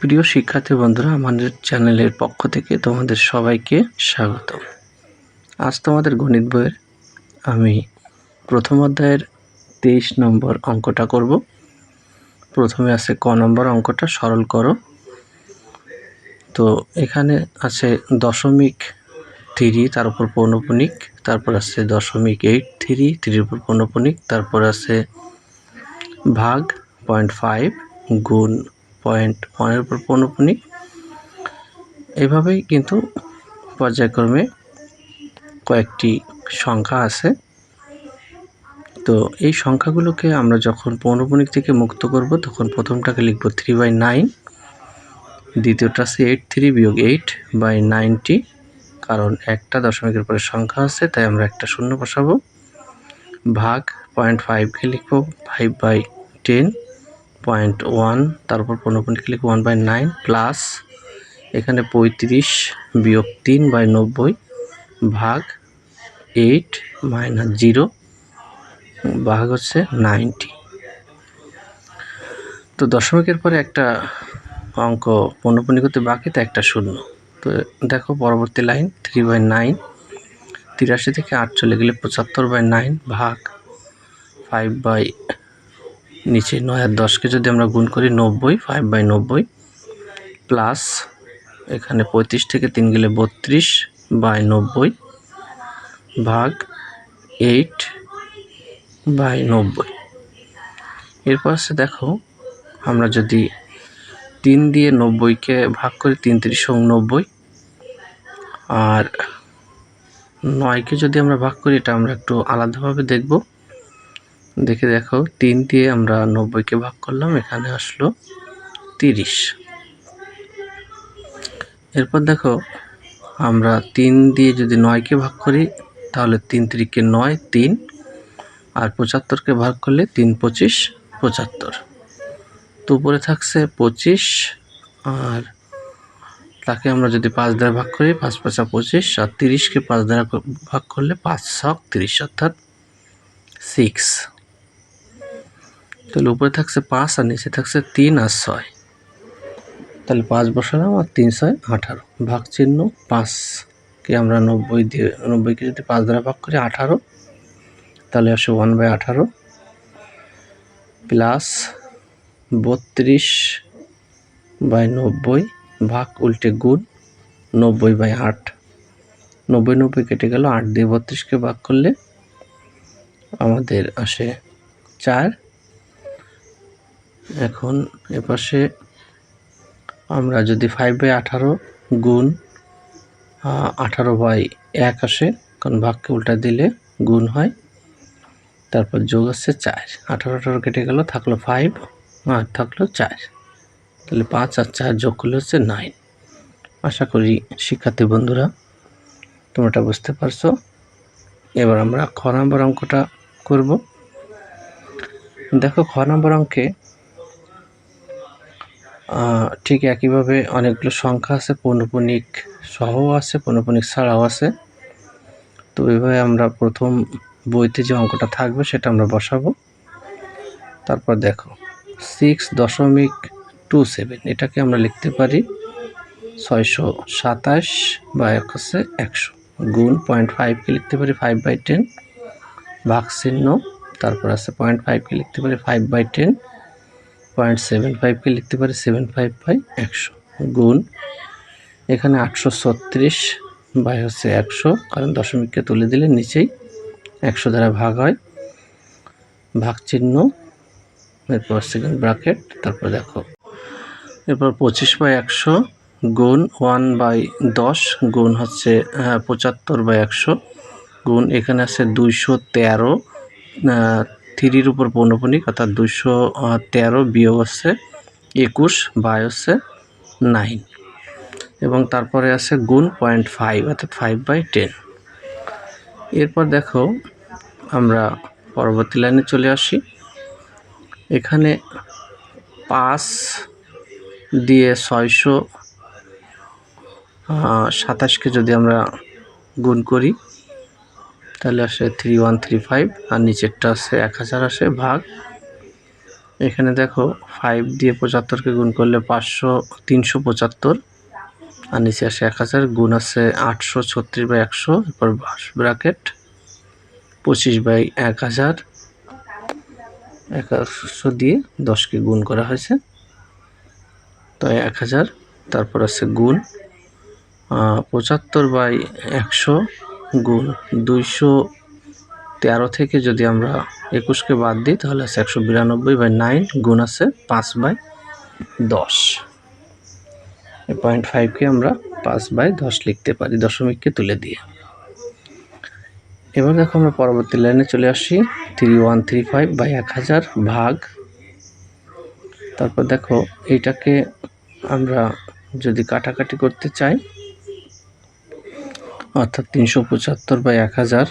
প্রিয় শিক্ষার্থী বন্ধুরা, আমাদের চ্যানেলের পক্ষ থেকে তোমাদের সবাইকে স্বাগত আজ তোমাদের গণিত বইয়ের আমি প্রথম অধ্যায়ের তেইশ নম্বর অঙ্কটা করব। প্রথমে আছে ক নম্বর অঙ্কটা, সরল করো। তো এখানে আছে দশমিক থ্রি, তার উপর পৌনপুনিক, তারপর আছে দশমিক এইট থ্রি, থ্রির উপর পৌনপুনিক, তারপর আছে ভাগ পয়েন্ট ফাইভ গুণ পয়েন্ট ওয়ানের উপর পৌনপুনিক এভাবেই কিন্তু পর্যায়ক্রমে কয়েকটি সংখ্যা আছে। তো এই সংখ্যাগুলোকে আমরা যখন পৌনপুনিক থেকে মুক্ত করব, তখন প্রথমটাকে লিখব থ্রি বাই নাইন দ্বিতীয়টা আছে এইট থ্রি বিয়োগ এইট বাই নাইনটি কারণ একটা দশমিকের পরে সংখ্যা আছে, তাই আমরা একটা শূন্য বসাবো। ভাগ পয়েন্ট ফাইভকে লিখব five by ten point one, তারপর পনেরো লিখব ওয়ান বাই নাইন প্লাস এখানে পঁয়ত্রিশ বিয়োগ তিন বাই নব্বই ভাগ এইট মাইনাস জিরো ভাগ হচ্ছে নাইনটি তো দশমিকের পরে একটা অঙ্ক পণ্যপণি করতে বাকি, তো একটা শূন্য। তো দেখো পরবর্তী লাইন থ্রি বাই নাইন তিরাশি থেকে আট চলে গেলে পঁচাত্তর বাই নাইন ভাগ ফাইভ বাই নিচে নয় আর দশকে যদি আমরা গুণ করি নব্বই ফাইভ বাই নব্বই প্লাস এখানে পঁয়ত্রিশ থেকে তিন গেলে বত্রিশ বাই নব্বই ভাগ এইট বাই নব্বই। এরপর আছে দেখো, আমরা যদি তিন দিয়ে নব্বইকে ভাগ করি তিন তিরিশ নব্বই, আর নয়কে যদি আমরা ভাগ করি, এটা আমরা একটু আলাদাভাবে দেখব। দেখে দেখো, তিন দিয়ে আমরা নব্বইকে ভাগ করলাম, এখানে আসলো তিরিশ। এরপর দেখো, আমরা তিন দিয়ে যদি নয়কে ভাগ করি, তাহলে তিন তিরিকে নয়, তিন। আর পঁচাত্তরকে ভাগ করলে তিন পঁচিশ, পঁচাত্তর। তো উপরে থাকছে পঁচিশ, আর তাকে আমরা যদি পাঁচ দ্বারা ভাগ করি, পাঁচ পাঁচা পঁচিশ, আর তিরিশকে পাঁচ দ্বারা ভাগ করলে পাঁচ ছক তিরিশ, অর্থাৎ সিক্স তাহলে উপরে থাকছে পাঁচ আর নিচে থাকছে তিন আর ছয়। তাহলে পাঁচ বসালাম আর তিন ছয় আঠারো। ভাগ চিহ্ন পাঁচকে আমরা নব্বই দিয়ে নব্বইকে যদি পাঁচ দ্বারা ভাগ করি আঠারো, তাহলে আসে ওয়ান বাই আঠারো প্লাস বত্রিশ বাই নব্বই ভাগ উল্টে গুণ নব্বই বাই আট। নব্বই নব্বই কেটে গেল, আট দিয়ে বত্রিশকে ভাগ করলে আমাদের আসে চার। এখন এপাশে আমরা যদি ফাইভ বাই আঠারো গুণ আঠারো বাই এক আসে, কারণ ভাগকে উল্টা দিলে গুণ হয়। তারপর যোগ আসছে চার। আঠারো আঠারো কেটে গেল, থাকল ফাইভ আর থাকল চার। তাহলে পাঁচ আর চার যোগ করলে হচ্ছে নাইন আশা করি শিক্ষার্থী বন্ধুরা তোমরা বুঝতে পারছ। এবার আমরা খ নম্বর অঙ্কটা করব। দেখো খ নম্বর অঙ্কে ঠিক একইভাবে অনেকগুলো সংখ্যা আছে পৌনপুনিক সহও আছে পৌনপুনিক ছাড়াও আছে। তো এইভাবে আমরা প্রথম বইতে যে অঙ্কটা থাকবে সেটা আমরা বসাবো। তারপর দেখো সিক্স দশমিক টু সেভেন এটাকে আমরা লিখতে পারি ছয়শো সাতাশ বা এক হচ্ছে একশো। গুণ পয়েন্ট ফাইভকে লিখতে পারি ফাইভ বাই টেন ভাগ চিহ্ন তারপর আছে পয়েন্ট ফাইভকে লিখতে পারি five by ten point seven ফাইভকে লিখতে পারি, সেভেন ফাইভ বাই একশো। গুণ, এখানে আটশো ছত্রিশ বাই হচ্ছে একশো, কারণ দশমিককে তুলে দিলে নিচেই একশো দ্বারা ভাগ হয়। ভাগ চিহ্ন এরপর সেকেন্ড ব্রাকেট তারপর দেখো। এরপর পঁচিশ বাই একশো, গুণ ওয়ান বাই দশ, গুণ হচ্ছে পঁচাত্তর বাই একশো, গুণ এখানে আছে দুইশো তেরো থ্রির উপর পৌনপনিক, অর্থাৎ দুশো তেরো বিয়োগ হচ্ছে একুশ, বাই হচ্ছে নাইন। এবং তারপরে আছে গুণ পয়েন্ট ফাইভ, অর্থাৎ ফাইভ বাই টেন। এরপর দেখো, আমরা পরবর্তী লাইনে চলে আসি। এখানে পাঁচ দিয়ে ছয়শো সাতাশকে যদি আমরা গুণ করি তাহলে আসে থ্রি ওয়ান থ্রি ফাইভ আর নিচেরটা আসে এক হাজার আসে ভাগ। এখানে দেখো ফাইভ দিয়ে পঁচাত্তরকে গুণ করলে পাঁচশো, তিনশো পঁচাত্তর, আর নিচে আসে এক হাজার, গুণ আছে আটশো ছত্রিশ বাই একশো, এরপর ব্রাকেট পঁচিশ বাই এক হাজার। একশো দিয়ে দশকে গুণ করা হয়েছে। তো এক হাজার, তারপর আছে গুণ পঁচাত্তর বাই একশো গুণ দুইশো তেরো থেকে যদি আমরা একুশকে বাদ দিই, তাহলে আছে একশো বিরানব্বই বাই নাইন গুণ আছে পাঁচ বাই দশ। পয়েন্ট ফাইভকে আমরা পাঁচ বাই দশ লিখতে পারি, দশমিককে তুলে দিয়ে। এবার দেখো আমরা পরবর্তী লাইনে চলে আসি three one three five by এক হাজার ভাগ। তারপর দেখো, এইটাকে আমরা যদি কাটাকাটি করতে চাই অর্থাৎ তিনশো পঁচাত্তর বাই এক হাজার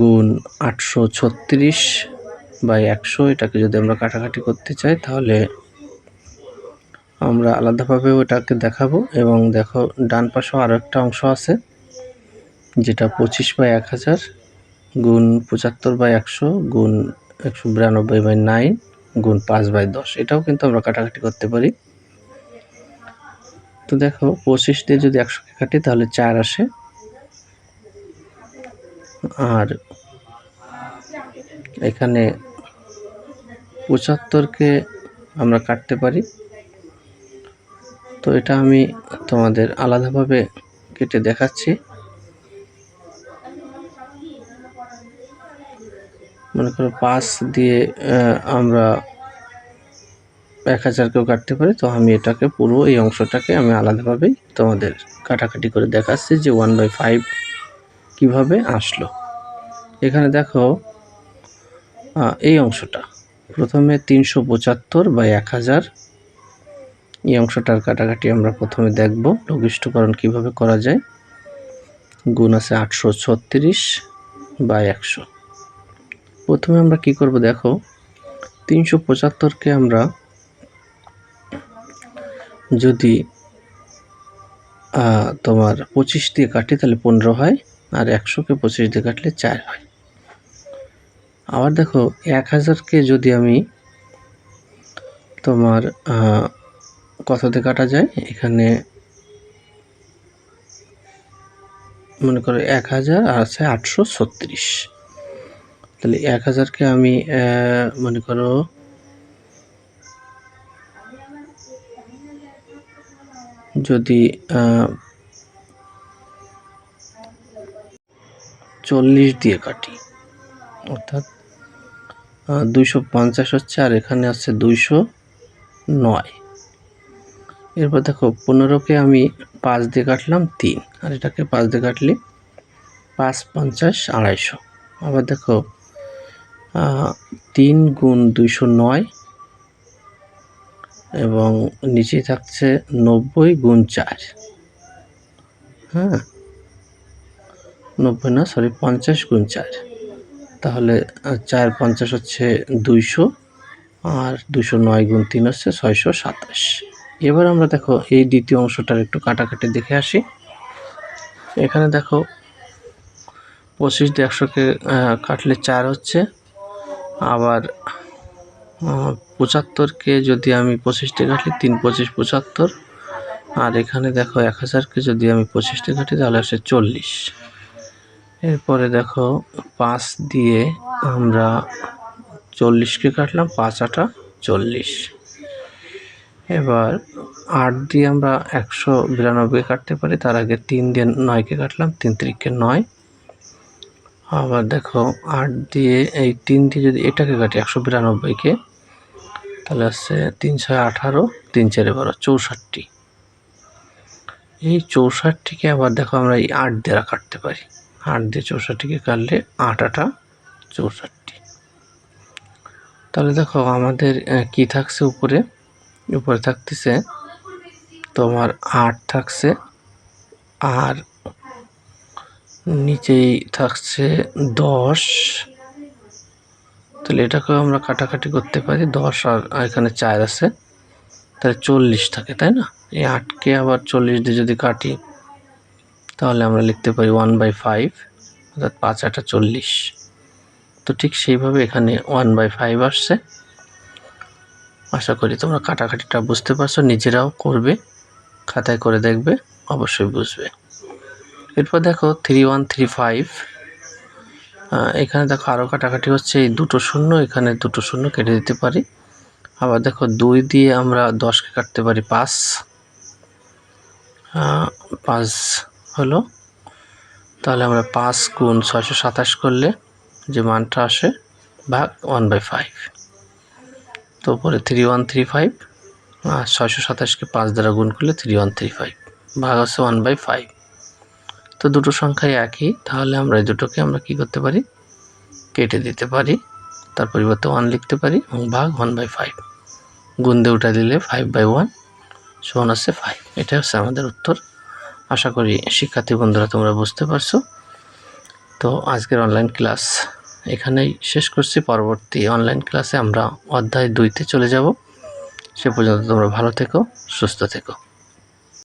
গুণ আটশো ছত্রিশ বাই একশো। এটাকে যদি আমরা কাটাকাটি করতে চাই, তাহলে আমরা আলাদাভাবে ওটাকে দেখাবো এবং দেখো, ডান পাশেও আরও একটা অংশ আছে, যেটা পঁচিশ বাই এক হাজার গুণ পঁচাত্তর বাই একশো গুণ একশো বিরানব্বই বাই নাইন গুণ পাঁচ বাই দশ। এটাও কিন্তু আমরা কাটাকাটি করতে পারি। তো দেখো, পঁচিশ দিয়ে যদি একশোকে কাটি, তাহলে চার আসে। আর এখানে পঁচাত্তরকে আমরা কাটতে পারি। তো এটা আমি তোমাদের আলাদাভাবে কেটে দেখাচ্ছি। মনে করো পাঁচ দিয়ে আমরা এক হাজার কেউ কাটতে পারে, তো আমি এটাকে পুরো এই অংশটাকে আমি আলাদাভাবেই তোমাদের কাটাকাটি করে দেখাচ্ছি যে ওয়ান বাই ফাইভ কীভাবে আসলো। এখানে দেখো এই অংশটা। প্রথমে তিনশো পঁচাত্তর বা এক হাজার। এই অংশটার কাটাকাটি আমরা প্রথমে দেখব, লঘিষ্ঠকরণ কীভাবে করা যায়। গুণ আছে আটশো ছত্রিশ বা একশো। প্রথমে আমরা কি করব, দেখো, তিনশো পঁচাত্তরকে আমরা যদি তোমার পঁচিশ দিয়ে কাটি তাহলে পনেরো হয়, আর একশোকে পঁচিশ দিয়ে কাটলে চার হয়। আবার দেখো, এক হাজারকে যদি আমি তোমার কততে কাটা যায়? এখানে মনে করো এক হাজার, আর আছে আটশো ছত্রিশ। তাহলে এক হাজারকে আমি মনে করো যদি চল্লিশ দিয়ে কাটি। অর্থাৎ দুইশো পঞ্চাশ হচ্ছে, আর এখানে আছে দুইশো নয়। এরপর দেখো, পনেরোকে আমি পাঁচ দিয়ে কাটলাম তিন, আর এটাকে পাঁচ দিয়ে কাটলে পাঁচ পঞ্চাশ আড়াইশো। আবার দেখো তিন গুণ দুইশো নয় এবং নিচে থাকছে নব্বই গুণ চার। হ্যাঁ? নব্বই না সরি পঞ্চাশ গুণ চার। তাহলে চার পঞ্চাশ হচ্ছে দুইশো, আর দুশো নয় গুণ তিন হচ্ছে ছয়শো সাতাশ। এবার আমরা দেখো এই দ্বিতীয় অংশটার একটু কাটাকাটি দেখে আসি। এখানে দেখো, পঁচিশ দিয়ে একশোকে কাটলে চার হচ্ছে, আবার পঁচাত্তরকে যদি আমি পঁচিশটি কাটি, তিন পঁচিশ পঁচাত্তর। আর এখানে দেখো এক হাজারকে যদি আমি পঁচিশটি কাটি, তাহলে আসে চল্লিশ। এরপরে দেখো পাঁচ দিয়ে আমরা চল্লিশকে কাটলাম, পাঁচ আটা চল্লিশ। এবার আট দিয়ে আমরা একশো বিরানব্বই কাটতে পারি, তার আগে তিন দিয়ে নয়কে কাটলাম, তিন তিরিখকে নয়। আবার দেখো আট দিয়ে এই তিন দিয়ে যদি এটাকে কাটি, একশো বিরানব্বইকে তাহলে হচ্ছে তিন ছয় আঠারো, তিন চারে বারো, চৌষট্টি। এই চৌষট্টিকে আবার দেখো আমরা এই আট দিয়ে কাটতে পারি। আট দিয়ে চৌষট্টিকে কাটলে আট আটা চৌষট্টি। তাহলে দেখো আমাদের কি থাকছে উপরে? উপরে থাকতেছে তোমার আট থাকছে আর নিচেই থাকছে দশ। তাহলে এটাকেও আমরা কাটাকাটি করতে পারি। দশ আর এখানে চার আছে। তাহলে চল্লিশ থাকে, তাই না? এই আটকে আবার চল্লিশ দিয়ে যদি কাটি, তাহলে আমরা লিখতে পারি ওয়ান বাই ফাইভ অর্থাৎ পাঁচ আটা চল্লিশ। তো ঠিক সেইভাবে এখানে ওয়ান বাই ফাইভ আসছে। আশা করি তোমরা কাটাকাটিটা বুঝতে পারছ, নিজেরাও করবে, খাতায় করে দেখবে, অবশ্যই বুঝবে। এরপর দেখো থ্রি ওয়ান থ্রি ফাইভ এখানে দেখো আরও কাটাকাটি হচ্ছে, এই দুটো শূন্য, এখানে দুটো শূন্য কেটে দিতে পারি। আবার দেখো দুই দিয়ে আমরা দশকে কাটতে পারি, পাঁচ। পাঁচ হলো, তাহলে আমরা পাঁচ গুণ ছয়শো সাতাশ করলে যে মানটা আসে, ভাগ ওয়ান বাই ফাইভ। তো পরে থ্রি ওয়ান থ্রি ফাইভ ছয়শো সাতাশকে পাঁচ দ্বারা গুণ করলে থ্রি ওয়ান থ্রি ফাইভ, ভাগ আছে ওয়ান বাই ফাইভ। তো দুটো সংখ্যাই একই, তাহলে আমরা এই দুটোকে আমরা কি করতে পারি? কেটে দিতে পারি, তার পরিবর্তে ওয়ান লিখতে পারি এবং ভাগ ওয়ান বাই ফাইভ গুণ দিয়ে উঠা দিলে ফাইভ বাই ওয়ান সমান আছে ফাইভ এটা হচ্ছে আমাদের উত্তর। আশা করি শিক্ষার্থী বন্ধুরা তোমরা বুঝতে পারছ। তো আজকের অনলাইন ক্লাস এখানেই শেষ করছি। পরবর্তী অনলাইন ক্লাসে আমরা অধ্যায় দুইতে চলে যাব। সে পর্যন্ত তোমরা ভালো থেকো, সুস্থ থেকো।